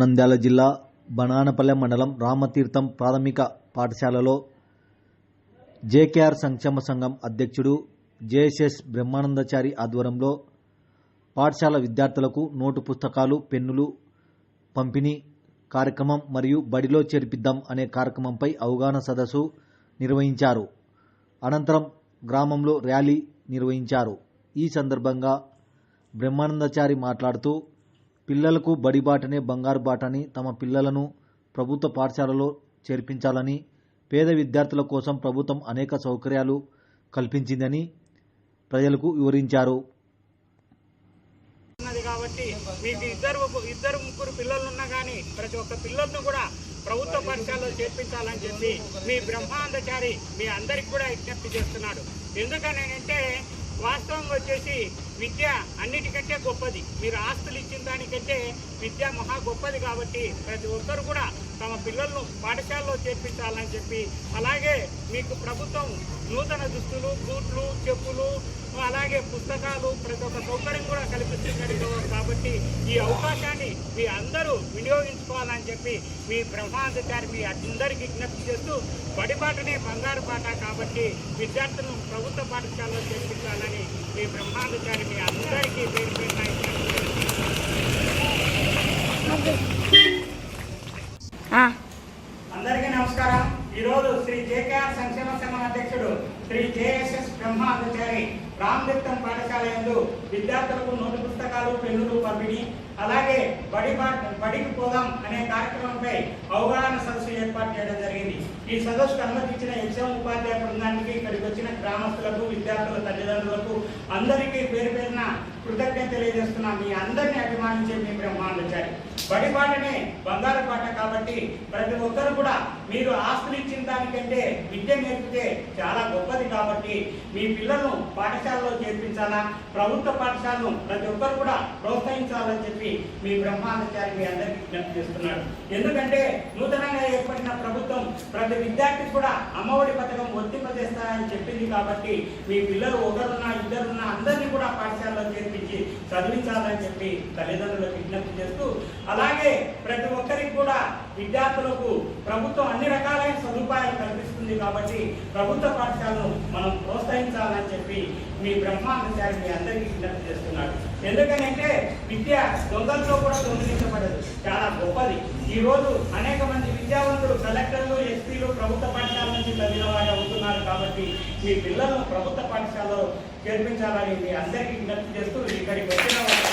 నంద్యాల జిల్లా బనానపల్లె మండలం రామతీర్థం ప్రాథమిక పాఠశాలలో జేకేఆర్ సంక్షేమ సంఘం అధ్యక్షుడు జేఎస్ఎస్ బ్రహ్మానందచారి ఆధ్వర్యంలో పాఠశాల విద్యార్థులకు నోటు పుస్తకాలు పెన్నులు పంపిణీ కార్యక్రమం మరియు బడిలో చేర్పిద్దాం అనే కార్యక్రమంపై అవగాహన సదస్సు నిర్వహించారు. అనంతరం గ్రామంలో ర్యాలీ నిర్వహించారు. ఈ సందర్భంగా బ్రహ్మానందచారి మాట్లాడుతూ పిల్లలకు బడి బాటనే బంగారు బాటని తమ పిల్లలను ప్రభుత్వ పాఠశాలలో చేర్పించాలని పేద విద్యార్థుల కోసం ప్రభుత్వం అనేక సౌకర్యాలు కల్పించిందని ప్రజలకు వివరించారు. ఉన్నది కాబట్టి మీకు ఇద్దరు ఇద్దరు ముగ్గురు పిల్లలు ఉన్నా కానీ ప్రతి ఒక్క పిల్లలను కూడా ప్రభుత్వ పాఠశాలలో చేర్పించాలని చెప్పి మీ బ్రహ్మాందచారి మీ అందరికి కూడా విజ్ఞప్తి చేస్తున్నాడు. ఎందుకనంటే వాస్తవంగా వచ్చేసి విద్య అన్నిటికంటే గొప్పది. మీరు ఆస్తులు ఇచ్చిన దానికంటే విద్య మహా గొప్పది కాబట్టి ప్రతి ఒక్కరు కూడా తమ పిల్లలను పాఠశాలలో చేర్పించాలని చెప్పి అలాగే మీకు ప్రభుత్వం నూతన దుస్తులు బూట్లు చెప్పులు అలాగే పుస్తకాలు ప్రతి ఒక్క సౌకర్యం కూడా కల్పిస్తున్నది కాబట్టి ఈ అవకాశాన్ని మీ అందరూ వినియోగించుకోవాలని చెప్పి మీ బ్రహ్మాందచారి మీ అందరికీ విజ్ఞప్తి చేస్తూ పడిపాటనే బంగారు పాట కాబట్టి విద్యార్థులను ప్రభుత్వ పాఠశాలలో చేర్పించాలని మీ బ్రహ్మాందచారి మీ అందరికీ పేరు పేరున విజ్ఞప్తి ఆ, అందరికీ నమస్కారం ఈరోజు శ్రీ జేకేఆర్ సంక్షేమ సంఘం అధ్యక్షుడు శ్రీ జేఎస్ఎస్ బ్రహ్మాచారి రామదత్తం పాఠశాల ఎందు విద్యార్థులకు నోటు పుస్తకాలు పెన్నులు పంపిణీ అలాగే బడి బడికి పోదాం అనే కార్యక్రమంపై అవగాహన సదస్సు ఏర్పాటు చేయడం జరిగింది. ఈ సదస్సుకు అనుమతించిన ఎగ్జామ్ ఉపాధ్యాయ బృందానికి ఇక్కడికి వచ్చిన గ్రామస్తులకు విద్యార్థుల తల్లిదండ్రులకు అందరికీ పేరు పేరున కృతజ్ఞత తెలియజేస్తున్నా. మీ అందరినీ అభిమానించే మీ బ్రహ్మాండచారి బడి పాటనే బంగారు పాట కాబట్టి ప్రతి ఒక్కరు కూడా మీరు ఆస్తులు ఇచ్చిన దానికంటే విద్య నేర్పితే చాలా గొప్పది కాబట్టి మీ పిల్లలను పాఠశాలలో చేర్పించాలా? ప్రభుత్వ పాఠశాలను ప్రతి ఒక్కరు కూడా ప్రోత్సహించాలని చెప్పి మీ బ్రహ్మాండచారి మీ అందరికీ విజ్ఞప్తి చేస్తున్నాడు. ఎందుకంటే నూతనంగా ఏర్పడిన ప్రభుత్వం ప్రతి విద్యార్థికి కూడా అమ్మఒడి పథకం వర్తింపజేస్తారని చెప్పింది కాబట్టి మీ పిల్లలు ఒకరున్నా ఇద్దరున్నా అందరినీ కూడా పాఠశాలలో చేర్పించి చదివించాలని చెప్పి తల్లిదండ్రులకు విజ్ఞప్తి చేస్తూ అలాగే ప్రతి ఒక్కరికి కూడా విద్యార్థులకు ప్రభుత్వం అన్ని రకాలైన సదుపాయాలు కల్పిస్తుంది కాబట్టి ప్రభుత్వ పాఠశాలను మనం ప్రోత్సహించాలని చెప్పి మీ బ్రహ్మాండచారి మీ అందరికీ విజ్ఞప్తి చేస్తున్నాడు. ఎందుకనంటే విద్య దొంగలతో కూడా దొంగిలించబడదు. చాలా గొప్పది. ఈ రోజు అనేక మంది విద్యావంతులు కలెక్టర్లు ఎస్పీలు ప్రభుత్వ పాఠశాల నుంచి చదివిన వారు అవుతున్నారు కాబట్టి మీ పిల్లలను ప్రభుత్వ పాఠశాలలో చేర్పించాలని అందరికీ విజ్ఞప్తి చేస్తూ ఇక్కడికి వచ్చిన వారు